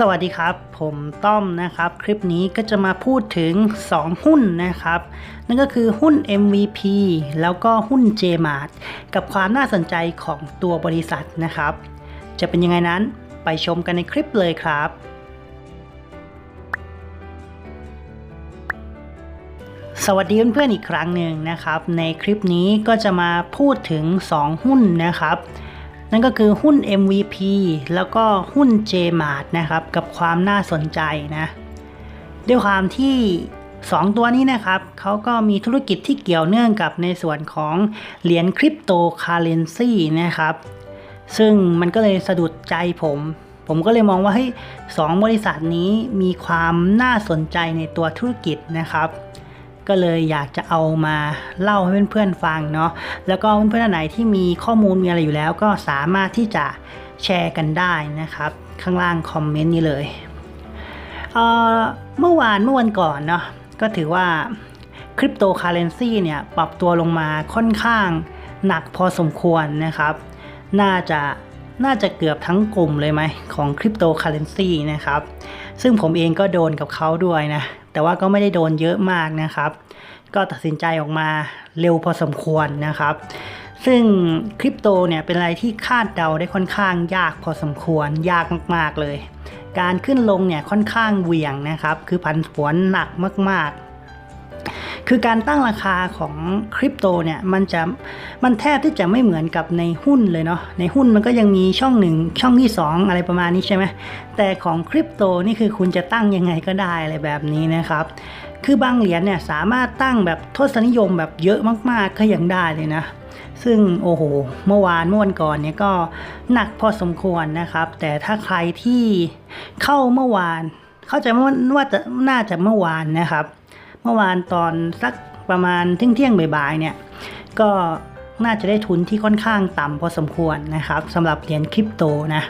สวัสดีครับ ผมต้อมนะครับ คลิปนี้ก็จะมาพูดถึง 2 หุ้นนะครับ นั่นก็คือหุ้น MVP แล้วก็หุ้น JMart กับความน่าสนใจของตัวบริษัทนะครับ จะเป็นยังไงนั้นไปชมกันในคลิปเลยครับ สวัสดีเพื่อนๆอีกครั้งหนึ่งนะครับ ในคลิปนี้ก็จะมาพูดถึง 2 หุ้นนะครับ นั่นก็คือหุ้น MVP แล้วก็หุ้น JMart นะครับ กับความน่าสนใจนะ ด้วยความที่ 2 ตัวนี้นะครับ เขาก็มีธุรกิจที่เกี่ยวเนื่องกับในส่วนของเหรียญคริปโตเคอเรนซีนะครับ ซึ่งมันก็เลยสะดุดใจผมผมก็เลยมองว่าเฮ้ยสองบริษัทนี้มีความน่าสนใจในตัวธุรกิจนะครับ ก็เลยอยากจะเอามาเล่าให้เพื่อนๆฟังเนาะแล้วก็เพื่อนๆอันไหนที่มีข้อมูลมีอะไรอยู่แล้ว ก็สามารถที่จะแชร์กันได้นะครับ ข้างล่างคอมเมนต์นี้เลยเเมื่อวานเมื่อวันก่อนเนาะก็ถือว่าคริปโตเคอเรนซีเนี่ยปรับตัวลงมาค่อนข้างหนักพอสมควรนะครับ น่าจะ น่าจะเกือบทั้งกลุ่มเลยไหมของคริปโตเคอเรนซีนะครับ ซึ่งผมเองก็โดนกับเขาด้วยนะ แต่ว่าก็ไม่ได้โดนเยอะมากนะครับ ก็ตัดสินใจออกมาเร็วพอสมควรนะครับ ซึ่งคริปโตเนี่ยเป็นอะไรที่คาดเดาได้ค่อนข้างยากพอสมควร ยากมากๆเลย การขึ้นลงเนี่ยค่อนข้างเหวี่ยงนะครับ คือผันผวนหนักมากๆ คือการตั้งราคาของคริปโตเนี่ยมันจะมันแทบที่จะไม่เหมือนกับในหุ้นเลยเนาะในหุ้นมันก็ยังมีช่องหนึ่งช่องที่ 2 อะไรประมาณนี้ใช่ไหมแต่ของคริปโตนี่คือคุณจะตั้งยังไงก็ได้อะไรแบบนี้นะครับคือบางเหรียญเนี่ยสามารถตั้งแบบทศนิยมแบบเยอะมากๆก็ยังได้เลยนะ ซึ่งโอ้โห เมื่อวานเมื่อวันก่อนเนี่ยก็หนักพอสมควรนะครับ แต่ถ้าใครที่เข้าเมื่อวาน เข้าใจว่าว่าจะน่าจะเมื่อวานนะครับ มื่อวานตอนสักประมาณเที่ยงเที่ยงบ่ายๆเนี่ยก็น่าจะได้ทุนที่ค่อนข้างต่ำพอสมควรนะครับสำหรับเหรียญคริปโตนะ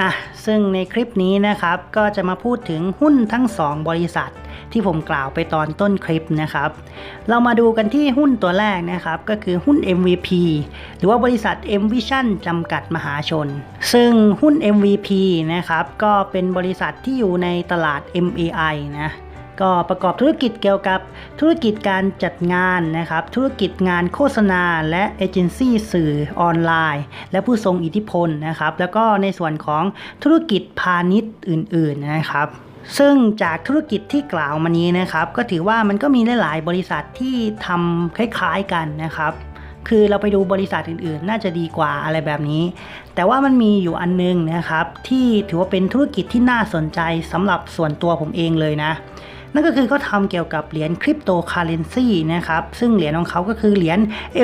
อะซึ่งในคลิปนี้นะครับก็จะมาพูดถึงหุ้นทั้ง 2 บริษัทที่ผมกล่าวไปตอนต้นคลิปนะครับ เรามาดูกันที่หุ้นตัวแรกนะครับ ก็คือหุ้น MVP หรือว่าบริษัท M Vision จำกัดมหาชน ซึ่งหุ้น MVP นะครับ ก็เป็นบริษัทที่อยู่ในตลาด MAI นะ ก็ประกอบธุรกิจเกี่ยวกับธุรกิจการจัดงานนะครับ ธุรกิจงานโฆษณา และเอเจนซี่สื่อออนไลน์ และผู้ทรงอิทธิพลนะครับ แล้วก็ในส่วนของธุรกิจพาณิชย์อื่น ๆนะครับซึ่งจากธุรกิจที่กล่าวมานี้นะครับ ก็ถือว่ามันก็มีหลาย ๆ บริษัทที่ทำคล้าย ๆ กันนะครับ คือเราไปดูบริษัทอื่น ๆ น่าจะดีกว่าอะไรแบบนี้ แต่ว่ามันมีอยู่อันนึงนะครับ ที่ถือว่าเป็นธุรกิจที่น่าสนใจสำหรับส่วนตัวผมเองเลยนะ นั่นก็คือเขาทำเกี่ยวกับเหรียญคริปโตเคอเรนซีนะครับซึ่งเหรียญของเขาก็คือเหรียญ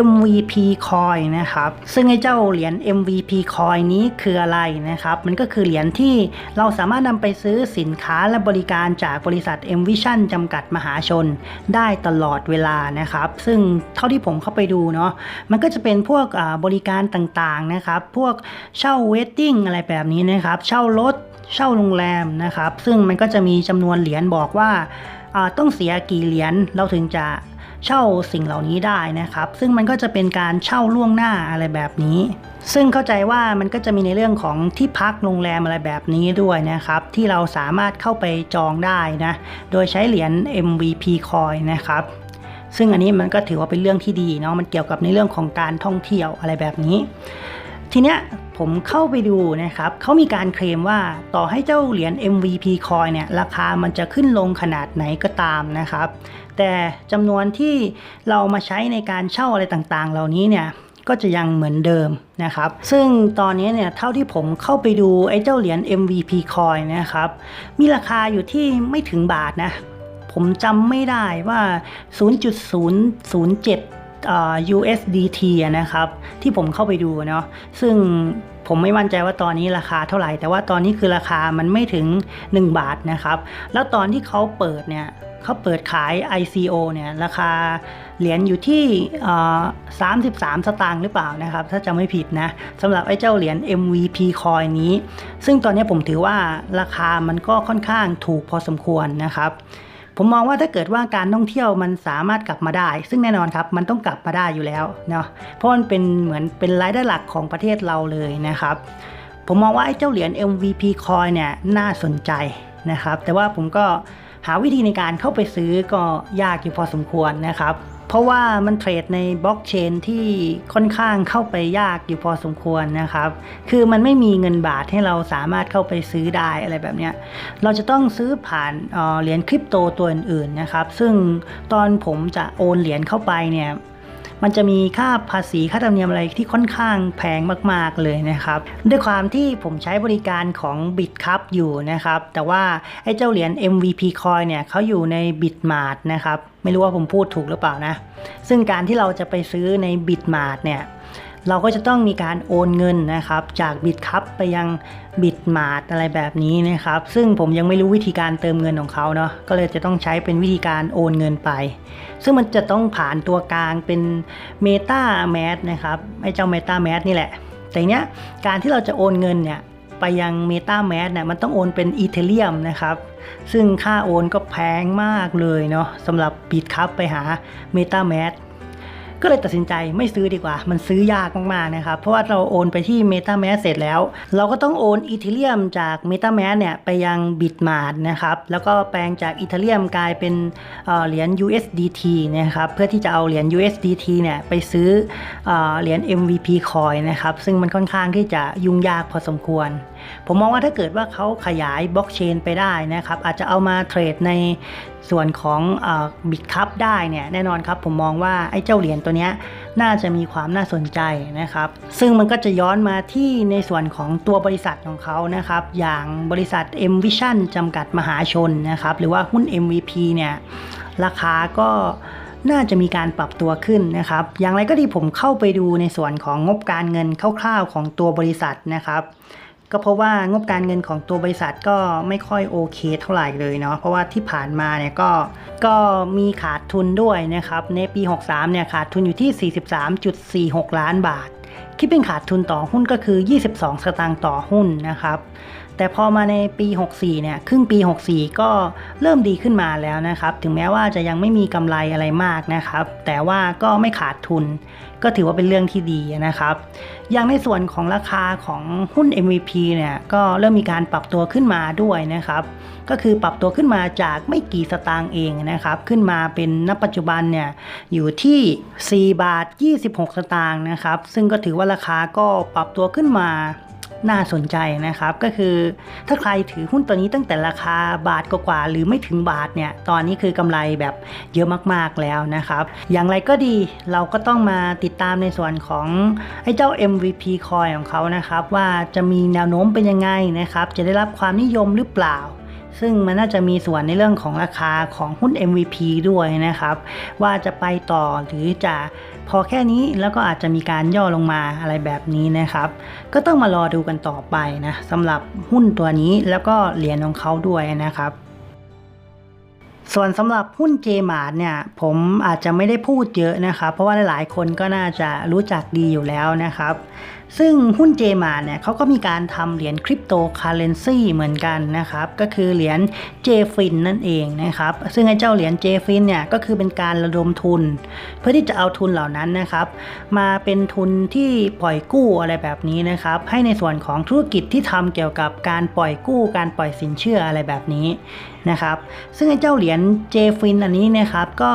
MVP coin นะครับซึ่งไอ้เจ้าเหรียญ MVP coin นี้คืออะไรนะครับมันก็คือเหรียญที่เราสามารถนำไปซื้อสินค้าและบริการจากบริษัท M Vision จำกัดมหาชน ได้ตลอดเวลานะครับซึ่งเท่าที่ผมเข้าไปดูเนาะมันก็จะเป็นพวกบริการต่างๆนะครับพวกเช่าเวทติ้งอะไรแบบนี้นะครับเช่ารถ เช่าโรงแรมนะครับ ซึ่งมันก็จะมีจำนวนเหรียญบอกว่าต้องเสียกี่เหรียญเราถึงจะเช่าสิ่งเหล่านี้ได้นะครับ ซึ่งมันก็จะเป็นการเช่าล่วงหน้าอะไรแบบนี้ ซึ่งเข้าใจว่ามันก็จะมีในเรื่องของที่พักโรงแรมอะไรแบบนี้ด้วยนะครับ ที่เราสามารถเข้าไปจองได้นะโดยใช้เหรียญ MVP coin นะครับ ซึ่งอันนี้มันก็ถือว่าเป็นเรื่องที่ดีเนาะมันเกี่ยวกับในเรื่องของการท่องเที่ยวอะไรแบบนี้ ทีเนี้ย ผมเข้าไปดูนะครับเขามีการเคลมว่าต่อให้เจ้าเหรียญ MVP coin เนี่ยราคามันจะขึ้นลงขนาดไหนก็ตามนะครับ แต่จำนวนที่เรามาใช้ในการเช่าอะไรต่างๆ เหล่านี้เนี่ยก็จะยังเหมือนเดิมนะครับ ซึ่งตอนนี้เนี่ยเท่าที่ผมเข้าไปดูไอ้เจ้าเหรียญ MVP coin นะครับมีราคาอยู่ที่ไม่ถึงบาทนะผมจำไม่ได้ว่า 0.007 USDT นะครับ ที่ผมเข้าไปดูเนาะซึ่ง ผมไม่มั่นใจว่าตอนนี้ราคาเท่าไหร่ แต่ว่าตอนนี้คือราคามันไม่ถึง 1 บาทนะครับ แล้วตอนที่เขาเปิดเนี่ยเขาเปิดขาย ICO เนี่ยราคาเหรียญอยู่ที่ 33 สตางค์หรือเปล่านะครับ ถ้าจะไม่ผิดนะสำหรับไอ้เจ้าเหรียญ MVP coin นี้ ซึ่งตอนนี้ผมถือว่าราคามันก็ค่อนข้างถูกพอสมควรนะครับ ผมมองว่าถ้าเกิดว่าการท่องเที่ยวมันสามารถกลับมาได้ ซึ่งแน่นอนครับมันต้องกลับมาได้อยู่แล้วเนาะเพราะมันเป็นเหมือนเป็นรายได้หลักของประเทศเราเลยนะครับ ผมมองว่าไอ้เจ้าเหรียญ MVP coin เนี่ยน่าสนใจนะครับ แต่ว่าผมก็หาวิธีในการเข้าไปซื้อก็ยากอยู่พอสมควรนะครับ เพราะว่ามันเทรดในบล็อกเชนที่ค่อนข้างเข้าไปยากอยู่พอสมควรนะครับ คือมันไม่มีเงินบาทให้เราสามารถเข้าไปซื้อได้อะไรแบบเนี้ย เราจะต้องซื้อผ่านเออเหรียญคริปโตตัวอื่นๆนะครับ ซึ่งตอนผมจะโอนเหรียญเข้าไปเนี่ย มันจะมีค่าภาษีค่าธรรมเนียมอะไรที่ค่อนข้างแพงมาก ๆเลยนะครับ ด้วยความที่ผมใช้บริการของ Bitcup อยู่นะครับ แต่ว่าไอ้เจ้าเหรียญ MVP Coin เนี่ยเขาอยู่ใน Bitmart นะครับ ไม่รู้ว่าผมพูดถูกหรือเปล่านะ ซึ่งการที่เราจะไปซื้อใน Bitmart เนี่ย เราก็จะต้องมีการโอนเงินนะครับ จาก Bitcup ไปยัง Bitmart อะไรแบบนี้นะครับ ซึ่งผมยังไม่รู้วิธีการเติมเงินของเขาเนาะก็เลยจะต้องใช้เป็นวิธีการโอนเงินไป ซึ่งมันจะต้องผ่านตัวกลางเป็น Meta Mask นะครับไอ้เจ้า Meta Mask นี่แหละ แต่เนี้ยการที่เราจะโอนเงินเนี่ยไปยัง Meta Mask เนี่ยมันต้องโอนเป็น Ethereum นะครับ ซึ่งค่าโอนก็แพงมากเลยเนาะสำหรับ Bitcup ไปหา Meta Mask ก็เลยตัดสินใจไม่ซื้อดีกว่า มันซื้อยากมากๆนะครับ เพราะว่าเราโอนไปที่ MetaMask เสร็จแล้ว เราก็ต้องโอน Ethereum จาก MetaMask เนี่ยไปยัง Bitmart นะครับ แล้วก็แปลงจาก Ethereum กลายเป็นเหรียญ USDT นะครับเพื่อที่จะเอาเหรียญ USDT เนี่ยไปซื้อเหรียญ MVP Coin นะครับซึ่งมันค่อนข้างที่จะยุ่งยากพอสมควร ผมมองว่าถ้าเกิดว่าเขาขยายบล็อกเชนไปได้นะครับ อาจจะเอามาเทรดในส่วนของบิตคัพได้เนี่ยแน่นอนครับ ผมมองว่าไอ้เจ้าเหรียญตัวนี้น่าจะมีความน่าสนใจนะครับ ซึ่งมันก็จะย้อนมาที่ในส่วนของตัวบริษัทของเขานะครับ อย่างบริษัท M Vision จำกัดมหาชนนะครับ หรือว่าหุ้น MVP เนี่ยราคาก็น่าจะมีการปรับตัวขึ้นนะครับ อย่างไรก็ดีผมเข้าไปดูในส่วนของงบการเงินคร่าวๆของตัวบริษัทนะครับ ก็เพราะว่างบการเงินของตัวบริษัทก็ไม่ค่อยโอเคเท่าไหร่เลยเนาะเพราะว่าที่ผ่านมาเนี่ยก็ก็มีขาดทุนด้วยนะครับในปี 63เนี่ยขาดทุนอยู่ที่ 43.46 ล้านบาท คิดเป็นขาดทุนต่อหุ้นก็คือ 22 สตางค์ต่อหุ้นนะครับ แต่พอมาในปี 64 เนี่ย ครึ่งปี 64 ก็เริ่มดีขึ้นมาแล้วนะครับ ถึงแม้ว่าจะยังไม่มีกำไรอะไรมากนะครับ แต่ว่าก็ไม่ขาดทุน ก็ถือว่าเป็นเรื่องที่ดีนะครับ อย่างในส่วนของราคาของหุ้น MVP เนี่ย ก็เริ่มมีการปรับตัวขึ้นมาด้วยนะครับ ก็คือปรับตัวขึ้นมาจากไม่กี่สตางค์เองนะครับ ขึ้นมาเป็นณปัจจุบันเนี่ย อยู่ที่ 4 บาท 26 สตางค์นะครับ ซึ่งก็ถือว่าราคาก็ปรับตัวขึ้นมา น่าสนใจนะครับ ก็คือถ้าใครถือหุ้นตัวนี้ตั้งแต่ราคาบาทกว่าหรือไม่ถึงบาทเนี่ยตอนนี้คือกำไรแบบเยอะมากๆแล้วนะครับ อย่างไรก็ดีเราก็ต้องมาติดตามในส่วนของไอ้เจ้า MVP coin ของเขานะครับ ว่าจะมีแนวโน้มเป็นยังไงนะครับ จะได้รับความนิยมหรือเปล่า ซึ่งมันน่าจะมีส่วนในเรื่องของราคาของหุ้น MVP ด้วยนะครับ ว่าจะไปต่อหรือจะพอแค่นี้แล้วก็อาจจะมีการย่อลงมาอะไรแบบนี้นะครับ ก็ต้องมารอดูกันต่อไปนะสำหรับหุ้นตัวนี้แล้วก็เหรียญของเขาด้วยนะครับ ส่วนสำหรับหุ้น j m a r t เนี่ยผมอาจจะไม่ได้พูดเยอะนะครับ เพราะว่าหลายๆคนก็น่าจะรู้จักดีอยู่แล้วนะครับ ซึ่งหุ้น j m a r t เนี่ยเขาก็มีการทำเหรียญคริปโตเคอเรนซีเหมือนกันนะครับ ก็คือเหรียญ JFIN นั่นเองนะครับ ซึ่งไอ้เจ้าเหรียญ JFIN เนี่ยก็คือเป็นการระดมทุน เพื่อที่จะเอาทุนเหล่านั้นนะครับ มาเป็นทุนที่ปล่อยกู้อะไรแบบนี้นะครับ ให้ในส่วนของธุรกิจที่ทำเกี่ยวกับการปล่อยกู้ การปล่อยสินเชื่ออะไรแบบนี้นะครับ ซึ่งไอ้เจ้าเหรียญ JFIN อันนี้นะครับ ก็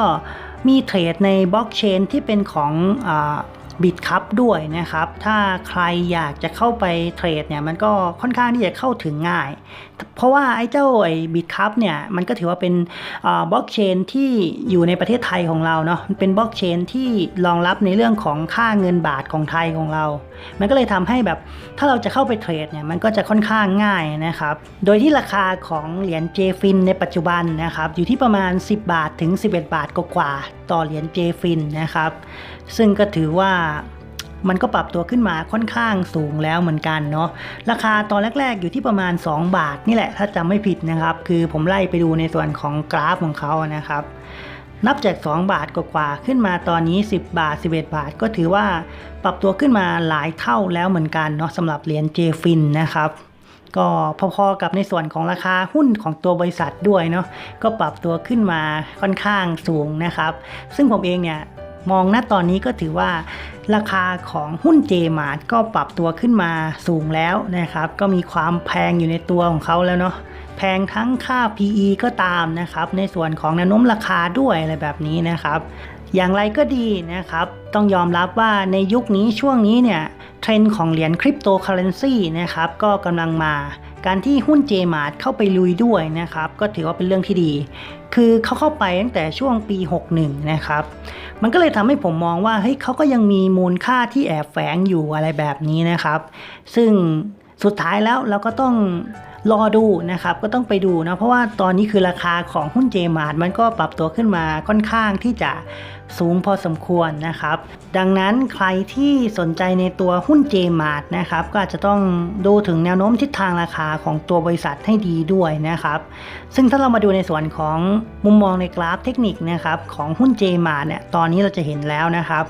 มีเทรดในบล็อกเชนที่เป็นของบิตคัพด้วยนะครับ ถ้าใครอยากจะเข้าไปเทรดเนี่ย มันก็ค่อนข้างที่จะเข้าถึงง่าย เพราะว่าไอ้เจ้าไอ้บิตคัพเนี่ยมันก็ถือว่าเป็นบล็อกเชนที่อยู่ในประเทศไทยของเราเนาะมันเป็นบล็อกเชนที่รองรับในเรื่องของค่าเงินบาทของไทยของเรา มันก็เลยทำให้แบบถ้าเราจะเข้าไปเทรดเนี่ยมันก็จะค่อนข้างง่ายนะครับ โดยที่ราคาของเหรียญ JFIN ในปัจจุบันนะครับอยู่ที่ประมาณ 10 บาทถึง 11 บาทกว่าต่อเหรียญ JFIN นะครับ ซึ่งก็ถือว่า มันก็ปรับตัวขึ้นมาค่อนข้างสูงแล้วเหมือนกันเนาะราคาตอนแรก ๆ อยู่ที่ประมาณ 2 บาทนี่แหละ ถ้าจำไม่ผิดนะครับ คือผมไล่ไปดูในส่วนของกราฟของเขานะครับนับจาก 2 บาทกว่าๆขึ้นมาตอนนี้ 10 บาท 11 บาทก็ถือว่าปรับตัวขึ้นมาหลายเท่าแล้วเหมือนกันเนาะสำหรับเหรียญ JFIN นะครับ ก็พอๆกับในส่วนของราคาหุ้นของตัวบริษัทด้วยเนาะก็ปรับตัวขึ้นมาค่อนข้างสูงนะครับ ซึ่งผมเองเนี่ย มองณตอนนี้ก็ถือว่าราคาของหุ้น JMart ก็ปรับตัวขึ้นมาสูงแล้วนะครับ ก็มีความแพงอยู่ในตัวของเขาแล้วเนาะแพงทั้งค่า PE ก็ตามนะครับ ในส่วนของแนวโน้มราคาด้วยอะไรแบบนี้นะครับ อย่างไรก็ดีนะครับ ต้องยอมรับว่าในยุคนี้ช่วงนี้เนี่ยเทรนด์ของเหรียญคริปโตเคอเรนซีนะครับก็กำลังมา การที่หุ้น JMart เข้าไปลุยด้วยนะครับ ก็ถือว่าเป็นเรื่องที่ดี คือเขาเข้าไปตั้งแต่ช่วงปี 61 นะครับ มันก็เลยทำให้ผมมองว่าเฮ้ยเขาก็ยังมีมูลค่าที่แอบแฝงอยู่อะไรแบบนี้นะครับ ซึ่งสุดท้ายแล้วเราก็ต้องรอดูนะครับก็ต้องไปดูนะเพราะว่าตอนนี้คือราคาของหุ้น JMart มันก็ปรับตัวขึ้นมาค่อนข้างที่จะ สูงพอสมควรนะครับ ดังนั้นใครที่สนใจในตัวหุ้น JMart นะครับก็อาจจะต้องดูถึงแนวโน้มทิศทางราคาของตัวบริษัทให้ดีด้วยนะครับ ซึ่งถ้าเรามาดูในส่วนของมุมมองในกราฟเทคนิคนะครับของหุ้น JMart เนี่ยตอนนี้เราจะเห็นแล้วนะครับ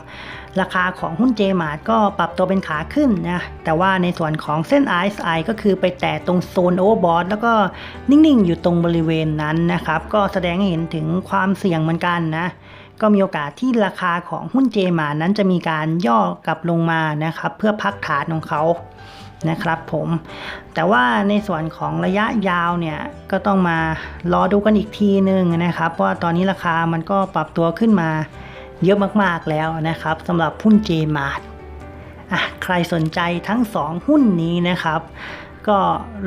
ราคาของหุ้น JMart ก็ปรับตัวเป็นขาขึ้นนะ แต่ว่าในส่วนของเส้น RSI ก็คือไปแตะตรงโซนโอเวอร์บอทแล้วก็นิ่ง ๆ อยู่ตรงบริเวณนั้นนะครับ ก็แสดงให้เห็นถึงความเสี่ยงเหมือนกันนะ ก็มีโอกาสที่ราคาของหุ้น JMart นั้นจะมีการย่อกลับลงมานะครับ เพื่อพักฐานของเขานะครับผมแต่ว่าในส่วนของระยะยาวเนี่ยก็ต้องมารอดูกันอีกทีนึงนะครับ เพราะตอนนี้ราคามันก็ปรับตัวขึ้นมาเยอะมากๆแล้วนะครับสำหรับหุ้น JMart อะใครสนใจทั้ง 2 หุ้นนี้นะครับ ก็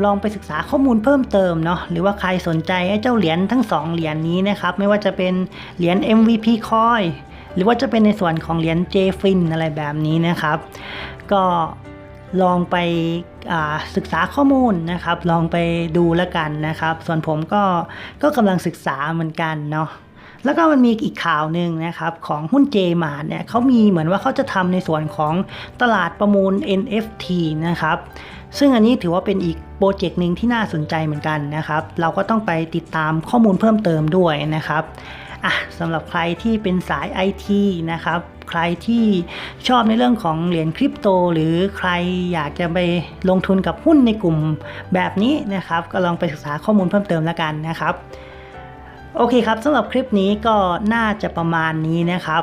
ลองไปศึกษาข้อมูลเพิ่มเติมเนาะหรือว่าใครสนใจไอ้เจ้าเหรียญทั้ง 2 เหรียญนี้นะครับ ไม่ว่าจะเป็นเหรียญ MVP Coin หรือว่าจะเป็นในส่วนของเหรียญ JFIN อะไรแบบนี้นะครับ ก็ลองไปศึกษาข้อมูลนะครับ ลองไปดูแล้วกันนะครับ ส่วนผมก็ก็กำลังศึกษาเหมือนกันเนาะแล้วก็มันมีอีกข่าวหนึ่งนะครับของหุ้น JMart เนี่ยเขามีเหมือนว่าเขาจะทำในส่วนของตลาดประมูล NFT นะครับ ซึ่งอันนี้ถือว่าเป็นอีกโปรเจกต์หนึ่งที่น่าสนใจเหมือนกันนะครับ เราก็ต้องไปติดตามข้อมูลเพิ่มเติมด้วยนะครับอะสำหรับใครที่เป็นสาย IT นะครับ ใครที่ชอบในเรื่องของเหรียญคริปโต หรือใครอยากจะไปลงทุนกับหุ้นในกลุ่มแบบนี้นะครับ ก็ลองไปศึกษาข้อมูลเพิ่มเติมแล้วกันนะครับ โอเคครับสำหรับคลิปนี้ก็น่าจะประมาณนี้นะครับ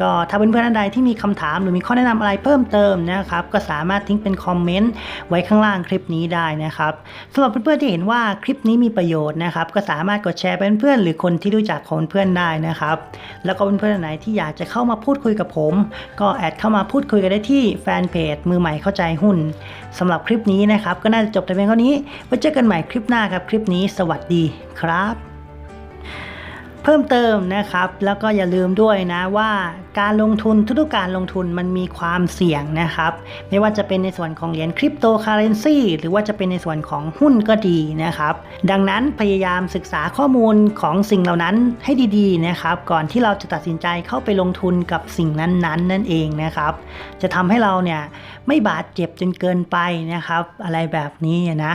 ก็ถ้าเพื่อนๆท่านใดที่มีคำถามหรือมีข้อแนะนำอะไรเพิ่มเติมนะครับ ก็สามารถทิ้งเป็นคอมเมนต์ไว้ข้างล่างคลิปนี้ได้นะครับสำหรับเพื่อนๆที่เห็นว่าคลิปนี้มีประโยชน์นะครับ ก็สามารถกดแชร์ไปเพื่อนๆหรือคนที่รู้จักของเพื่อนได้นะครับ แล้วก็เพื่อนๆท่านไหนที่อยากจะเข้ามาพูดคุยกับผม ก็แอดเข้ามาพูดคุยกันได้ที่แฟนเพจมือใหม่เข้าใจหุ้นสำหรับคลิปนี้นะครับ ก็น่าจะจบแต่เพียงเท่านี้ไว้เจอกันใหม่คลิปหน้าครับคลิปนี้ สวัสดีครับ เพิ่มเติมนะครับ แล้วก็อย่าลืมด้วยนะว่าการลงทุนทุกการลงทุนมันมีความเสี่ยงนะครับ ไม่ว่าจะเป็นในส่วนของเหรียญคริปโตเคอเรนซีหรือว่าจะเป็นในส่วนของหุ้นก็ดีนะครับ ดังนั้นพยายามศึกษาข้อมูลของสิ่งเหล่านั้นให้ดีๆนะครับ ก่อนที่เราจะตัดสินใจเข้าไปลงทุนกับสิ่งนั้นๆนั่นเองนะครับ จะทำให้เราเนี่ยไม่บาดเจ็บจนเกินไปนะครับ อะไรแบบนี้นะ